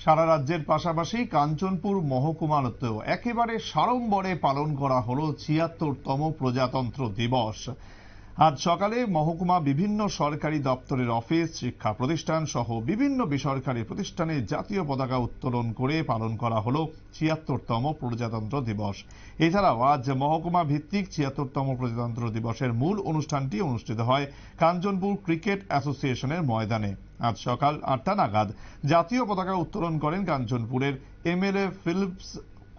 সারা রাজ্যের পাশাপাশি কাঞ্চনপুর মহকুমাতেও একেবারে সাড়ম্বরে পালন করা হলো ছিয়াত্তরতম প্রজাতন্ত্র দিবস। আজ সকালে মহকুমা বিভিন্ন সরকারি দপ্তরের অফিস, শিক্ষা প্রতিষ্ঠান সহ বিভিন্ন বেসরকারি প্রতিষ্ঠানে জাতীয় পতাকা উত্তোলন করে পালন করা হল ছিয়াত্তরতম প্রজাতন্ত্র দিবস। এছাড়াও আজ মহকুমা ভিত্তিক ছিয়াত্তরতম প্রজাতন্ত্র দিবসের মূল অনুষ্ঠানটি অনুষ্ঠিত হয় কাঞ্চনপুর ক্রিকেট অ্যাসোসিয়েশনের ময়দানে। আজ সকাল আটটা নাগাদ জাতীয় পতাকা উত্তোলন করেন কাঞ্চনপুরের এমএলএ ফিলিপস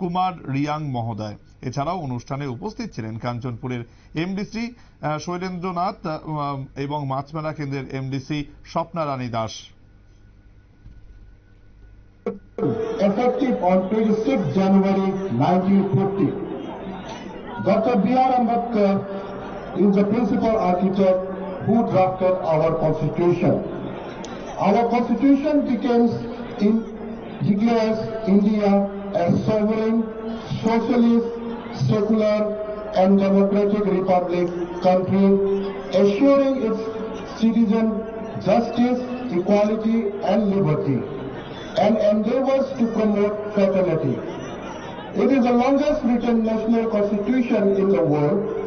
কুমার রিয়াং মহোদয়। এছাড়াও অনুষ্ঠানে উপস্থিত ছিলেন কাঞ্চনপুরের এমডিসি শৈলেন্দ্রনাথ এবং মাছমেলা কেন্দ্রের MDC Swapna Rani Das. As sovereign, socialist, secular and democratic republic country, assuring its citizen justice, equality and liberty and endeavors to promote fraternity. It is the longest written national constitution in the world.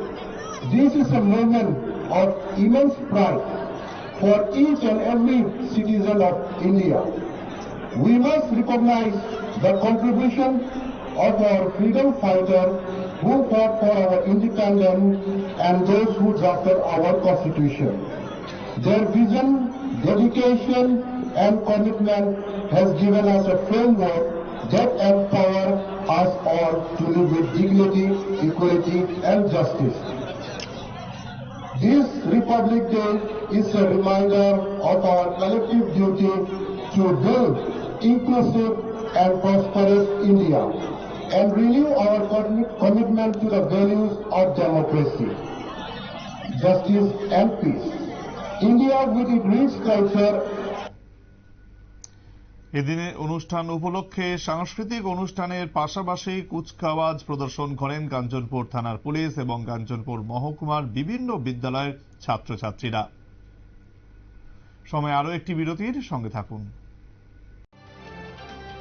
This is a moment of immense pride for each and every citizen of India. We must recognize the contribution of our freedom fighters who fought for our independence and those who drafted our constitution. Their vision, dedication, and commitment has given us a framework that empower us all to live with dignity, equality, and justice. This Republic Day is a reminder of our collective duty to build inclusive and prosperous India and renew our commitment to the values of democracy, justice, and peace. India, with its rich culture এদিনে অনুষ্ঠান উপলক্ষে সাংস্কৃতিক অনুষ্ঠানের পাশাপাশি কুচকাওয়াজ প্রদর্শন করেন কাঞ্চনপুর থানার police এবং কাঞ্চনপুর মহকুমার বিভিন্ন বিদ্যালয়ের ছাত্রছাত্রীরা সময় আরও একটি বিরতির সঙ্গে থাকুন